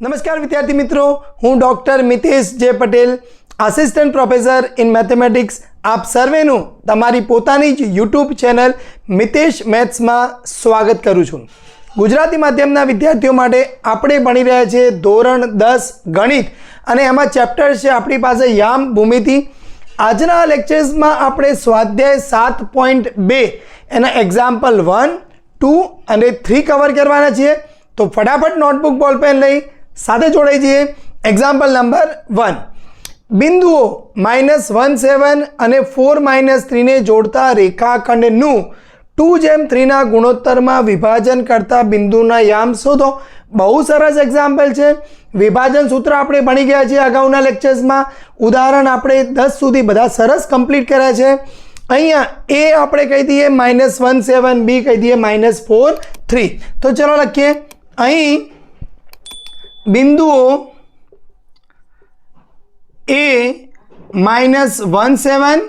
નમસ્કાર વિદ્યાર્થી મિત્રો, હું doctor Mitesh J Patel assistant professor in mathematics આપ સર્વેનું તમારી પોતાની જ યુટ્યુબ ચેનલ મિતેશ મેથ્સમાં સ્વાગત કરું છું. ગુજરાતી માધ્યમના વિદ્યાર્થીઓ માટે આપણે ભણી રહ્યા છીએ ધોરણ દસ ગણિત. અને એમાં ચેપ્ટર છે આપણી પાસે યામ ભૂમિતિ. આજના લેક્ચર્સમાં આપણે સ્વાધ્યાય સાત પોઈન્ટ બે, એના એક્ઝામ્પલ વન ટુ અને થ્રી કવર કરવાના છીએ. તો ફટાફટ નોટબુક બોલપેન લઈ સાથે જોડાઈ જઈએ. એક્ઝામ્પલ નંબર વન બિંદુઓ માઇનસ વન સેવન અને ફોર માઇનસ થ્રીને જોડતા રેખાખંડનું ટુ જેમ થ્રીના ગુણોત્તરમાં વિભાજન કરતા બિંદુના યામ શોધો. બહુ સરસ એક્ઝામ્પલ છે. વિભાજન સૂત્ર આપણે ભણી ગયા છીએ અગાઉના લેક્ચર્સમાં ઉદાહરણ આપણે દસ સુધી બધા સરસ કમ્પ્લીટ કર્યા છે. અહીંયા એ આપણે કહી દઈએ માઇનસ વન સેવન બી કહી દઈએ માઇનસ ફોર થ્રી તો ચલો લખીએ. અહીં બિંદુઓ એ માઇનસ વન સેવન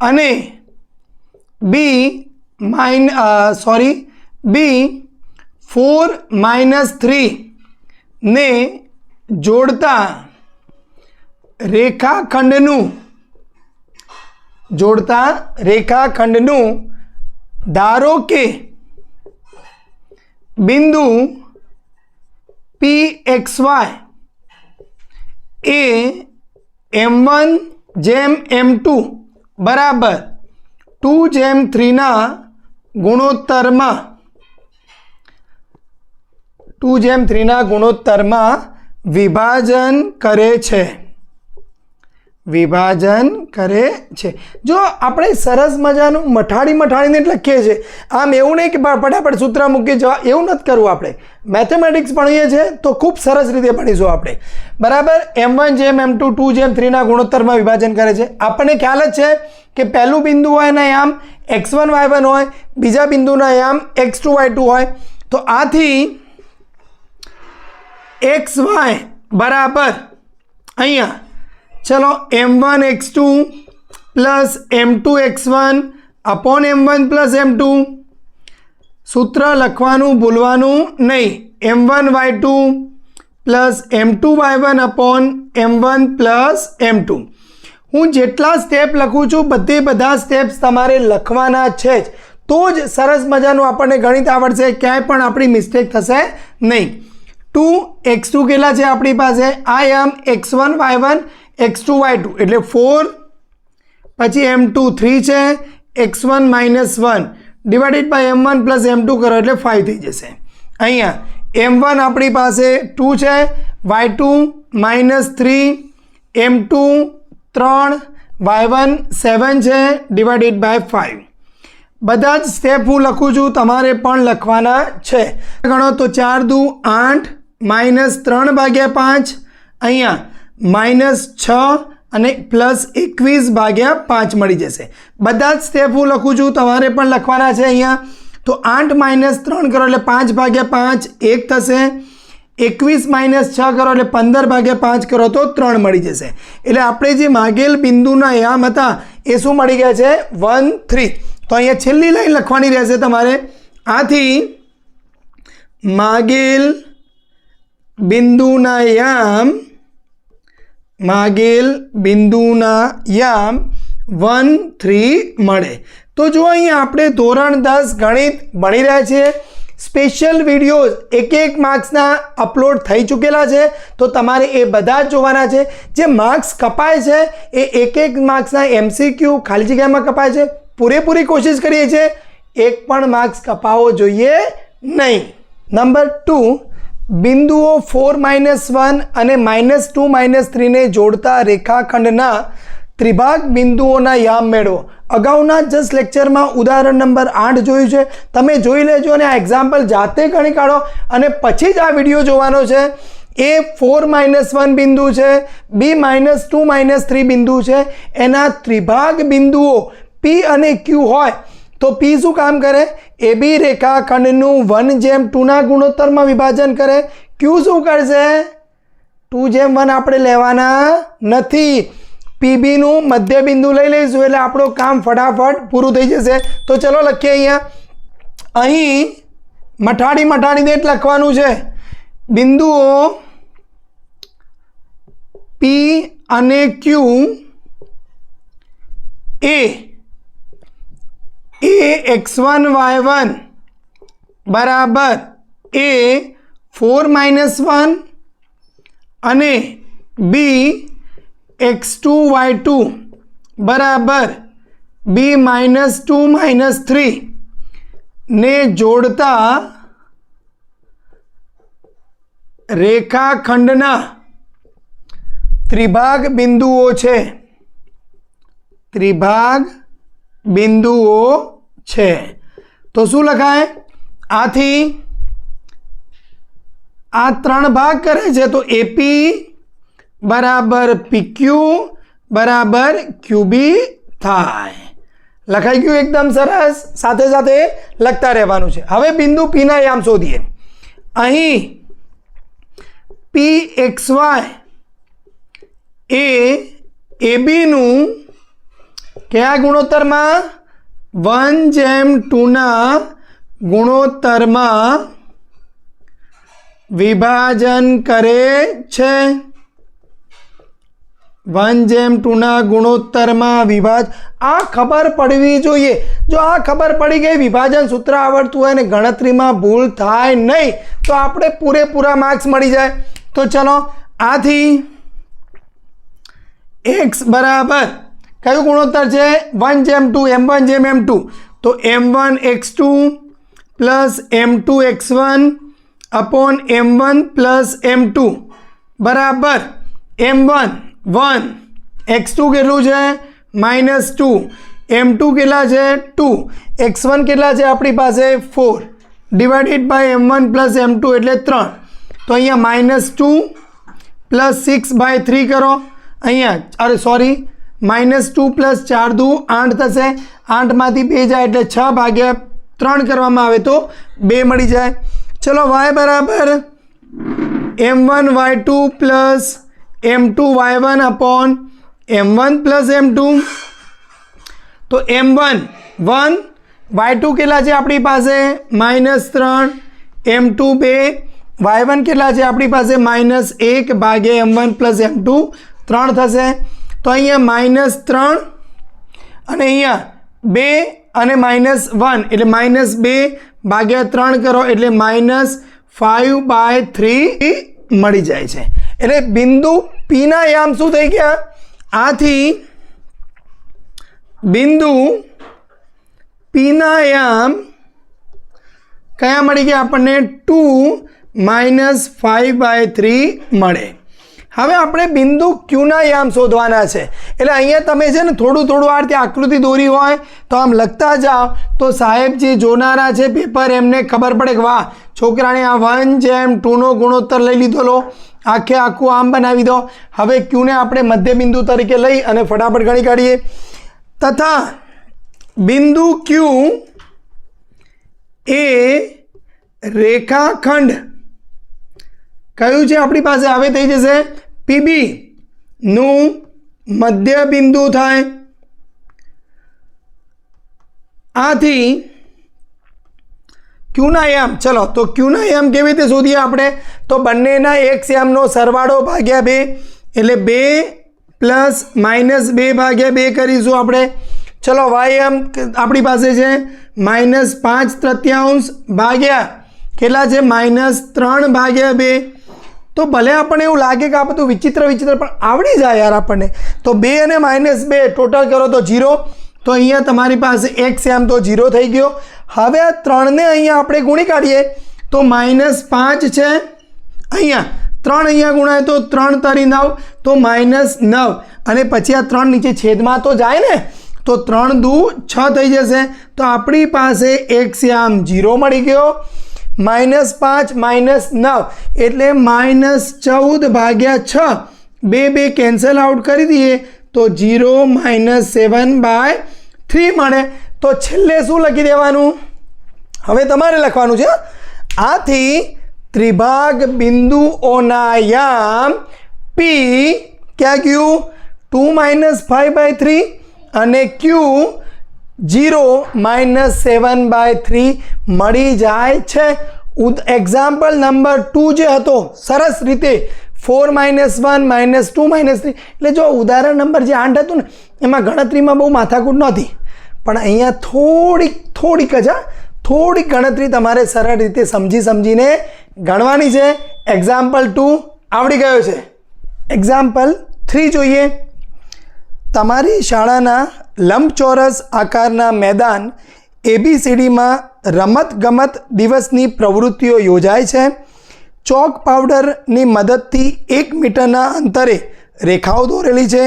અને B mine sorry B four minus three ને જોડતા રેખાખંડનું જોડતા રેખાખંડનું, ધારો કે બિંદુ પી એક્સ વાય એ એમ વન જેમ એમ ટુ બરાબર. ટુ જેમ થ્રીના ગુણોત્તરમાં. ટુ જેમ થ્રીના ગુણોત્તરમાં વિભાજન કરે છે. વિભાજન કરે છે. જો આપણે સરસ મજાનું મઠાડી મઠાડીને જ લખીએ છીએ આમ એવું નહીં કે ફટાફટ સૂત્ર મૂકી જવા, એવું નથી કરવું આપણે. મેથેમેટિક્સ ભણીએ છીએ તો ખૂબ સરસ રીતે ભણીશું આપણે. બરાબર? એમ વન જેમ એમ ટુ ટુ જેમ થ્રીના ગુણોત્તરમાં વિભાજન કરે છે. આપણને ખ્યાલ જ છે કે પહેલું બિંદુ હોય એના આમ એક્સ વન વાય વન હોય, બીજા બિંદુના આમ એક્સ ટુ વાય ટુ હોય. તો આથી એક્સ વાય બરાબર અહીંયા ચલો M one X two plus M two X one upon M one plus M two સૂત્ર લખવાનું, ભૂલવાનું નહીં. M one Y two plus M two Y one upon M one plus M two હું જેટલા step લખું છું, બધે બધા સ્ટેપ્સ તમારે લખવાના છે જ. તો જ સરસ મજાનું આપણને ગણિત આવડશે, ક્યાંય પણ આપણી મિસ્ટેક થશે નહીં. ટુ એક્સ ટુ કેટલા છે આપણી પાસે? I am X one Y one X two Y two, એટલે ફોર, પછી એમ ટુ થ્રી છે, X one minus one. Divided by M one plus M two કરો એટલે ફાઇવ થઈ જશે. અહીંયા, એમ વન આપણી પાસે ટુ છે, Y two minus three, M two ત્રણ, વાય વન સેવન છે, ડિવાઇડેડ બાય ફાઇવ બધા જ સ્ટેપ હું લખું છું, તમારે પણ લખવાના છે. ગણો તો ચાર દુ આઠ માઇનસ ત્રણ ભાગ્યા પાંચ. અહીંયા માઇનસ છ અને પ્લસ એકવીસ ભાગ્યા પાંચ મળી જશે. બધા જ સ્ટેપ હું લખું છું, તમારે પણ લખવાના છે અહીંયા. તો આઠ માઇનસ ત્રણ કરો એટલે પાંચ ભાગ્યા પાંચ, એક થશે. એકવીસ માઇનસ છ કરો એટલે પંદર ભાગ્યા પાંચ કરો તો ત્રણ મળી જશે. એટલે આપણે જે માગેલ બિંદુના યામ હતા, એ શું મળી ગયા છે? One, three. તો અહીંયા છેલ્લી લાઈન લખવાની રહેશે તમારે. આથી માગેલ બિંદુના યામ માગેલ બિંદુના યામ વન થ્રી મળે. તો જો અહીં આપણે ધોરણ દસ ગણિત ભણી રહ્યા છીએ સ્પેશિયલ વિડીયોઝ એક એક માર્ક્સના અપલોડ થઈ ચૂકેલા છે, તો તમારે એ બધા જ જોવાના છે. જે માર્ક્સ કપાય છે, એ એક એક માર્ક્સના એમસીક્યુ ખાલી જગ્યામાં કપાય છે. પૂરેપૂરી કોશિશ કરીએ છીએ, એક પણ માર્ક્સ કપાવવો જોઈએ નહીં. નંબર ટુ બિંદુઓ ફોર માઇનસ વન અને માઇનસ ટુ માઇનસ થ્રીને જોડતા રેખાખંડના ત્રિભાગ બિંદુઓના યામ મેળવો. અગાઉના જસ્ટ લેક્ચરમાં ઉદાહરણ નંબર આઠ જોયું છે. તમે જોઈ લેજો અને આ એક્ઝામ્પલ જાતે ગણી કાઢો અને પછી જ આ વીડિયો જોવાનો છે. એ ફોર માઇનસ વન બિંદુ છે B minus two minus three બિંદુ છે. એના ત્રિભાગ બિંદુઓ પી અને ક્યુ હોય તો પી શું કામ કરે, એ બી રેખાખંડનું વન જેમ ટુના ગુણોત્તરમાં વિભાજન કરે. ક્યુ શું કરશે? ટુ જેમ વન આપણે લેવાના નથી. પીબીનું મધ્ય બિંદુ લઈ લઈશું એટલે આપણું કામ ફટાફટ પૂરું થઈ જશે. તો ચલો લખીએ અહીંયા. અહીં મઠાડી મઠાડી દેટ લખવાનું છે. બિંદુઓ પી અને Q A A X one Y one બરાબર એ ફોર માઇનસ વન અને B X two Y two બરાબર B minus two minus three ને જોડતા રેખાખંડના ત્રિભાગ બિંદુઓ છે. ત્રિભાગ બિંદુઓ છે. તો શું લખાય? આથી આ ત્રણ ભાગ કરે છે. તો એપી બરાબર પીક્યુ બરાબર ક્યુબી થાય. લખાઈ ગયું એકદમ સરસ. સાથે સાથે લખતા રહેવાનું છે. હવે બિંદુ પીના યામ શોધીએ. અહીં પી એક્સ વાય એ એબીનું કયા ગુણોત્તરમાં? વન જેમ ટુના ગુણોત્તરમાં વિભાજન કરે છે. વન જેમ ટુના ગુણોત્તરમાં વિભાજ, આ ખબર પડવી જોઈએ. જો આ ખબર પડી ગઈ, વિભાજન સૂત્ર આવડતું હોય અને ગણતરીમાં ભૂલ થાય નહીં, તો આપણે પૂરેપૂરા માર્ક્સ મળી જાય. તો ચલો, આથી એક્સ બરાબર કયું ગુણોત્તર છે વન જેમ ટુ એમ વન જેમ એમ ટુ તો M one X two plus M two X one upon M one plus M two બરાબર M one one X two કેટલું છે માઇનસ ટુ એમ ટુ કેટલા છે ટુ એક્સ વન કેટલા છે આપણી પાસે four divided by M one plus M two એટલે ત્રણ તો અહીંયા minus two plus six by three કરો અહીંયા અરે સોરી માઇનસ ટુ પ્લસ ચાર દુ આઠ થશે. આઠમાંથી બે જાય એટલે છ ભાગ્યા ત્રણ કરવામાં આવે તો બે મળી જાય. ચલો વાય બરાબર. M one, Y two plus M two, Y one upon M one plus M two. તો M one one, Y two કેટલા છે આપણી પાસે? માઇનસ ત્રણ, એમ ટુ બે, વાય વન કેટલા છે આપણી પાસે? માઇનસ એક ભાગે M one plus M two, ત્રણ થશે. તો અહીંયા માઇનસ ત્રણ અને અહીંયા બે અને માઇનસ વન એટલે માઇનસ બે ભાગ્યા ત્રણ કરો એટલે માઇનસ ફાઇવ બાય થ્રી મળી જાય છે. એટલે બિંદુ પીના યામ શું થઈ ગયા? આથી બિંદુ પીના યામ કયા મળી ગયા? આપણને two minus five by three મળે. હવે આપણે બિંદુ ક્યુના યામ શોધવાના છે. એટલે અહીંયા તમે છે ને થોડું થોડું આ રીતે આકૃતિ દોરી હોય તો આમ લખતા જાઓ. તો સાહેબ જે જોનારા છે પેપર એમને ખબર પડે કે વાહ, છોકરાને આ વન જેમ ટુનો ગુણોત્તર લઈ લીધો લો. આખે આખું આમ બનાવી દો. હવે ક્યુને આપણે મધ્ય બિંદુ તરીકે લઈ અને ફટાફટ ગણી કાઢીએ. તથા બિંદુ ક્યુ એ રેખાખંડ કયું છે આપણી પાસે આવે થઈ જશે? પીબી. નું મધ્ય બિંદુ થાય. આથી ક્યુના યામ ચલો, તો ક્યુના યામ કેવી રીતે શોધીએ આપણે? તો બંનેના એક સેમનો સરવાળો ભાગ્યા બે, એટલે બે પ્લસ માઇનસ બે ભાગ્યા બે કરીશું આપણે. ચલો, વાય એમ આપણી પાસે છે માઇનસ પાંચ તૃતીયાંશ ભાગ્યા. કેટલા છે? માઇનસ ત્રણ ભાગ્યા બે. તો ભલે આપણને એવું લાગે કે આ બધું વિચિત્ર વિચિત્ર, પણ આવડી જાય યાર આપણને. તો બે અને માઇનસ બે ટોટલ કરો તો જીરો તો અહીંયા તમારી પાસે એક્સ સેમ તો જીરો થઈ ગયો. હવે આ ત્રણને અહીંયા આપણે ગુણી કાઢીએ. તો માઇનસ પાંચ છે, અહીંયા. ત્રણ અહીંયા ગુણાય તો ત્રણ તરી નવ, તો માઇનસ નવ. અને પછી આ ત્રણ નીચે છેદમાં તો જાય ને, તો ત્રણ દુ છ થઈ જશે. તો આપણી પાસે એક આમ જીરો મળી ગયો. માઇનસ પાંચ, માઇનસ નવ. એટલે માઇનસ ચૌદ ભાગ્યા છ. બે બે કેન્સલ આઉટ કરી દઈએ તો zero minus seven by three મળે. તો છેલ્લે શું લખી દેવાનું? હવે તમારે લખવાનું છે આથી ત્રિભાગ બિંદુઓના યામ પી ક્યાં ગયું two minus five by three અને Q zero minus seven by three મળી જાય છે. એક્ઝામ્પલ નંબર ટુ જે હતો, સરસ રીતે four minus one minus two minus three એટલે જો ઉદાહરણ નંબર જે આઠ હતું ને, એમાં ગણતરીમાં બહુ માથાકૂટ નહોતી. પણ અહીંયા થોડીક થોડીક જ, હા, થોડીક ગણતરી તમારે સરળ રીતે સમજી સમજીને ગણવાની છે. એક્ઝામ્પલ ટુ આવડી ગયો છે. એક્ઝામ્પલ થ્રી જોઈએ. તમારી શાળાના લંબચોરસ આકારના મેદાન એબીસીડીમાં રમત દિવસની પ્રવૃત્તિઓ યોજાય છે. ચોક પાવડરની મદદથી એક મીટરના અંતરે રેખાઓ દોરેલી છે.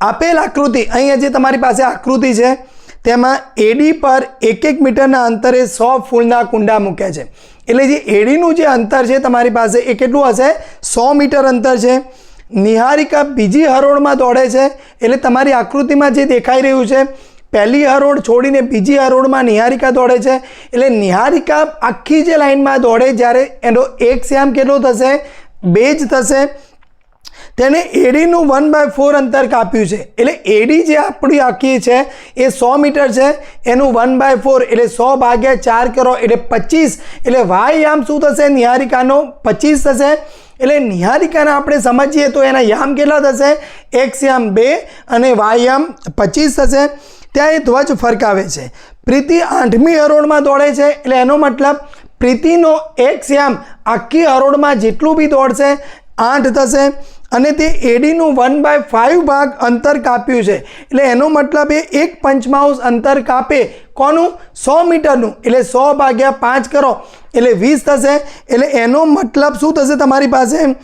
આપેલ આકૃતિ, અહીંયા જે તમારી પાસે આકૃતિ છે, તેમાં એડી પર એક એક મીટરના અંતરે સો ફૂલના કુંડા મૂક્યા છે. એટલે જે એડીનું જે અંતર છે, તમારી પાસે એ કેટલું હશે? સો મીટર અંતર છે. નિહારિકા બીજી હરોળમાં દોડે છે એટલે તમારી આકૃતિમાં જે દેખાઈ રહ્યું છે, પહેલી હરોળ છોડીને બીજી હરોળમાં નિહારિકા દોડે છે. એટલે નિહારિકા આખી જે લાઈનમાં દોડે, જ્યારે એનો એક શ્યામ કેટલો થશે? બે જ થશે. તેને એડીનું વન બાય ફોર અંતર કાપ્યું છે. એટલે એડી જે આપણી આખી છે, એ સો મીટર છે, એનું વન બાય ફોર એટલે સો ભાગ્યા ચાર કરો, એટલે પચીસ. એટલે વાય યામ શું થશે? નિહારિકાનો પચીસ થશે. એટલે નિહારિકાને આપણે સમજીએ તો એના યામ કેટલા થશે? એક્સ યામ બે અને વાય યામ પચીસ થશે. ત્યાં એ ધ્વજ ફરકાવે છે. પ્રીતિ આઠમી હરોળમાં દોડે છે. એટલે એનો મતલબ પ્રીતિનો એક્સ યામ આખી હરોળમાં જેટલું બી દોડશે, આઠ થશે. અને તે એડીનું વન બાય ફાઇવ ભાગ અંતર કાપ્યું છે. એટલે એનો મતલબ એ એક પંચમાઉસ અંતર કાપે. કોનું? સો મીટરનું. એટલે સો ભાગ્યા પાંચ કરો. એટલે વીસ થશે. એટલે એનો મતલબ શું થશે તમારી પાસે?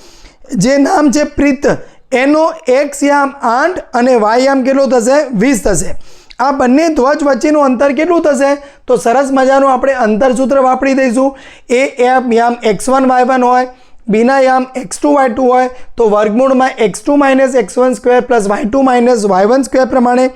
જે નામ છે પ્રીત, એનો એક્સ યામ આઠ અને વાય યામ કેટલો થશે? વીસ થશે. આ બંને ધ્વજ વચ્ચેનું અંતર કેટલું થશે? તો સરસ મજાનું આપણે અંતરસૂત્ર વાપરી દઈશું. એ એમ યામ એક્સ વન વાય વન હોય. બીના યામ એક્સ ટુ વાય ટુ હોય તો વર્ગમૂળમાં X two minus X one square plus Y two minus Y one square પ્રમાણે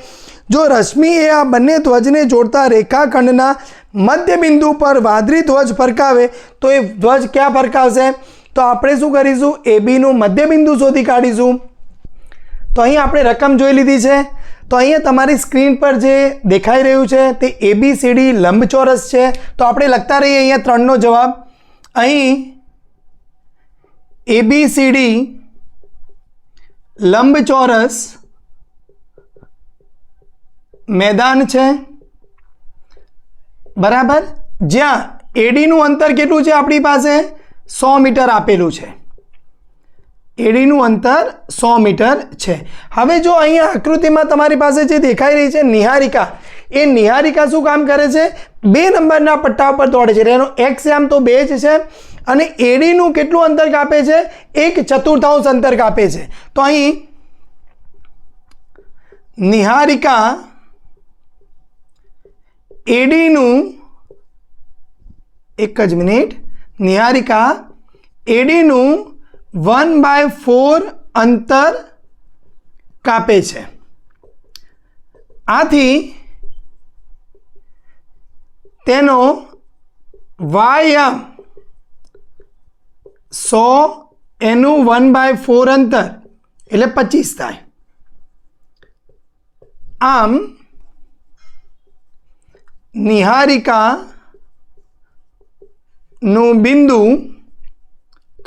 જો રશ્મિ એ આ બંને ધ્વજને જોડતા રેખાખંડના મધ્ય બિંદુ પર વાદળી ધ્વજ ફરકાવે, તો એ ધ્વજ ક્યાં ફરકાવશે? તો આપણે શું કરીશું? એ બીનું મધ્ય બિંદુ શોધી કાઢીશું. તો અહીં આપણે રકમ જોઈ લીધી છે. તો અહીંયા તમારી સ્ક્રીન પર જે દેખાઈ રહ્યું છે તે એબીસીડી લંબચોરસ છે. તો આપણે લખતા રહીએ અહીંયા ત્રણનો જવાબ. અહીં એબીસીડી લંબચોરસ, મેદાન છે. બરાબર? જ્યાં એડીનું અંતર કેટલું છે આપણી પાસે? સો મીટર આપેલું છે. એડીનું અંતર સો મીટર છે. હવે જો અહીંયા આકૃતિમાં તમારી પાસે જે દેખાઈ રહી છે, નિહારિકા, એ નિહારિકા શું કામ કરે છે? બે નંબરના પટ્ટા ઉપર દોડે છે. એનો એક્સ આમ તો બે જ છે. અને એડીનું કેટલું અંતર કાપે છે? એક ચતુર્થાંશ અંતર કાપે છે. તો અહીં નિહારિકા એડીનું એક જ મિનિટ. નિહારિકા એડીનું વન બાય ફોર અંતર કાપે છે. આથી તેનો વાયામ સો એનું વન બાય ફોર અંતર, એટલે પચીસ થાય. આમ, નિહારિકાનું બિંદુ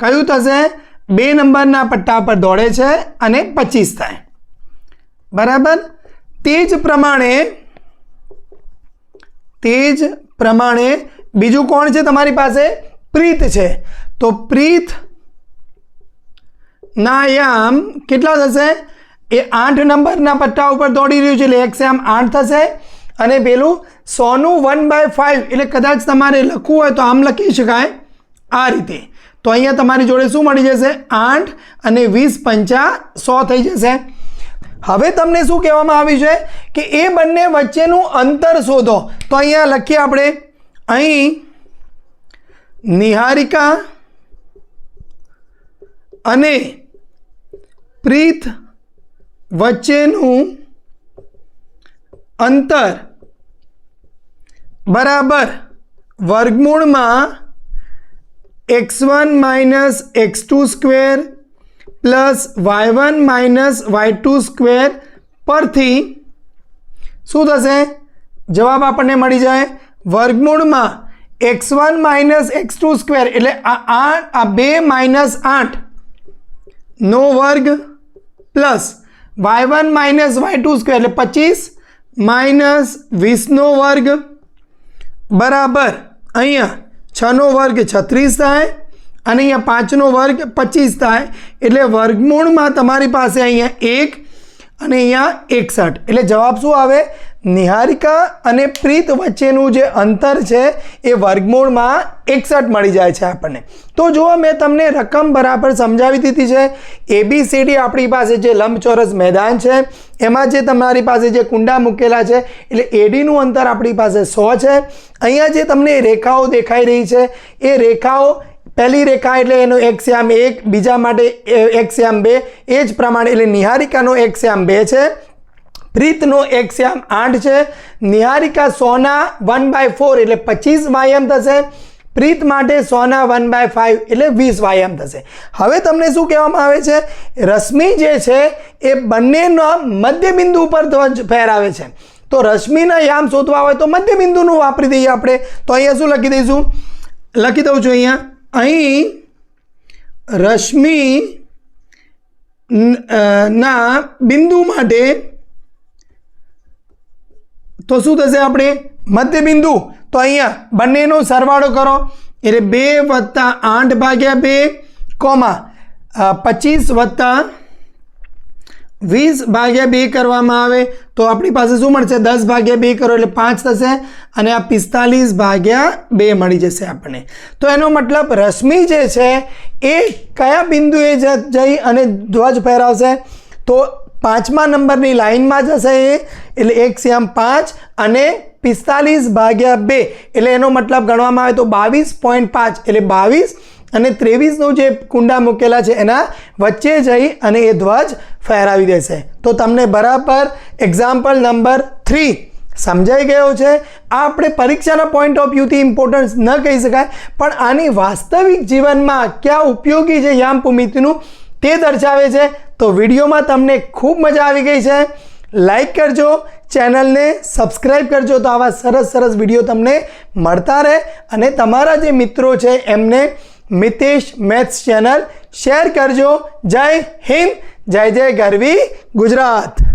કયું થશે? બે નંબરના પટ્ટા પર દોડે છે અને પચીસ થાય. બરાબર? તે જ પ્રમાણે, તે જ પ્રમાણે બીજું કોણ છે તમારી પાસે? પ્રીત છે. તો પ્રીત ના યામ કેટલા થશે? એ આઠ નંબરના પટ્ટા ઉપર દોડી રહ્યું છે, એટલે એક્સ આમ આઠ થશે. અને પેલું, સોનું વન બાય ફાઇવ એટલે કદાચ તમારે લખવું હોય તો આમ લખી શકાય આ રીતે. તો અહીંયા તમારી જોડે શું મળી જશે? આઠ અને વીસ પંચા સો થઈ જશે. હવે તમને શું કહેવામાં આવ્યું છે? કે એ બંને વચ્ચેનું અંતર શોધો. તો અહીંયા લખીએ આપણે. અહીં, નિહારિકા અને પ્રીત વચ્ચેનું અંતર બરાબર વર્ગમૂળમાં X one minus X two square plus Y one minus Y two square પરથી શું થશે? જવાબ આપણને મળી જાય વર્ગમૂળમાં X one minus X two square. એટલે આ આઠ, આ બે માઇનસ આઠ નો વર્ગ plus Y one minus Y two square એટલે પચીસ માઇનસ વીસનો વર્ગ બરાબર. અહીંયા છનો વર્ગ છત્રીસ થાય અને અહીંયા પાંચનો વર્ગ પચીસ થાય. એટલે વર્ગમૂળમાં તમારી પાસે અહીંયા એક અને અહીંયા એકસઠ. એટલે જવાબ શું આવે? નિહારિકા અને પ્રીત વચ્ચેનું જે અંતર છે એ વર્ગમૂળમાં એકસઠ મળી જાય છે આપણને. તો જુઓ, મેં તમને રકમ બરાબર સમજાવી દીધી છે. એબીસીડી આપણી પાસે જે લંબચોરસ મેદાન છે, એમાં જે તમારી પાસે જે કુંડા મૂકેલા છે, એટલે એડીનું અંતર આપણી પાસે સો છે. અહીંયા જે તમને રેખાઓ દેખાઈ રહી છે, એ રેખાઓ, પહેલી રેખા એટલે એનો એક શ્યામ એક, બીજા માટે એક શ્યામ બે, એ જ પ્રમાણે, એટલે નિહારિકાનો એક શ્યામ બે છે. પ્રીતનો એક શ્યામ આઠ છે. નિહારિકા સોના વન બાય ફોર એટલે પચીસ વાયમ થશે. પ્રીત માટે સોના વન બાય ફાઇવ એટલે વીસ વાયમ થશે. હવે તમને શું કહેવામાં આવે છે? રશ્મિ જે છે એ બંનેના મધ્યબિંદુ ઉપર ફેરાવે છે. તો રશ્મિના યામ શોધવા હોય તો મધ્યબિંદુનું વાપરી દઈએ આપણે. તો અહીંયા શું લખી દઈશું? લખી દઉં છું અહીંયા. અહીં રશ્મિ ના, બિંદુ માટે તો શું થશે આપણે? મધ્યબિંદુ. તો અહીંયા બંનેનો સરવાળો કરો. એટલે બે વત્તા આઠ ભાગ્યા બે, કોમા પચીસ વત્તા વીસ ભાગ્યા બે કરવામાં આવે. તો આપણી પાસે શું મળશે? દસ ભાગ્યા બે કરો એટલે પાંચ થશે અને આ પિસ્તાલીસ ભાગ્યા બે મળી જશે આપણને. તો એનો મતલબ રશ્મિ જે છે એ કયા બિંદુએ જઈ અને ધ્વજ ફેરવશે? તો પાંચમા નંબરની લાઇનમાં જશે એ. એટલે એક શ્યામ પાંચ અને પિસ્તાલીસ ભાગ્યા બે. એટલે એનો મતલબ ગણવામાં આવે તો બાવીસ પોઈન્ટ પાંચ. એટલે બાવીસ અને ત્રેવીસનું જે કુંડા મૂકેલા છે એના વચ્ચે જઈ અને એ ધ્વજ ફહેરાવી દેશે. તો તમને બરાબર એક્ઝામ્પલ નંબર થ્રી સમજાઈ ગયો છે. આ આપણે પરીક્ષાના પોઈન્ટ ઓફ વ્યૂથી ઇમ્પોર્ટન્સ ન કહી શકાય, પણ આની વાસ્તવિક જીવનમાં ક્યાં ઉપયોગી છે યામ ભૂમિતિનું તે દર્શાવે છે. તો વિડીયોમાં તમને ખૂબ મજા આવી ગઈ છે. લાઈક કરજો, ચેનલને સબસ્ક્રાઈબ કરજો તો આવા સરસ સરસ વીડિયો તમને મળતા રહે. અને તમારા જે મિત્રો છે એમને મિતેશ મેથ્સ ચેનલ શેર કરજો. જય હિન્દ, જય જય ગરવી ગુજરાત.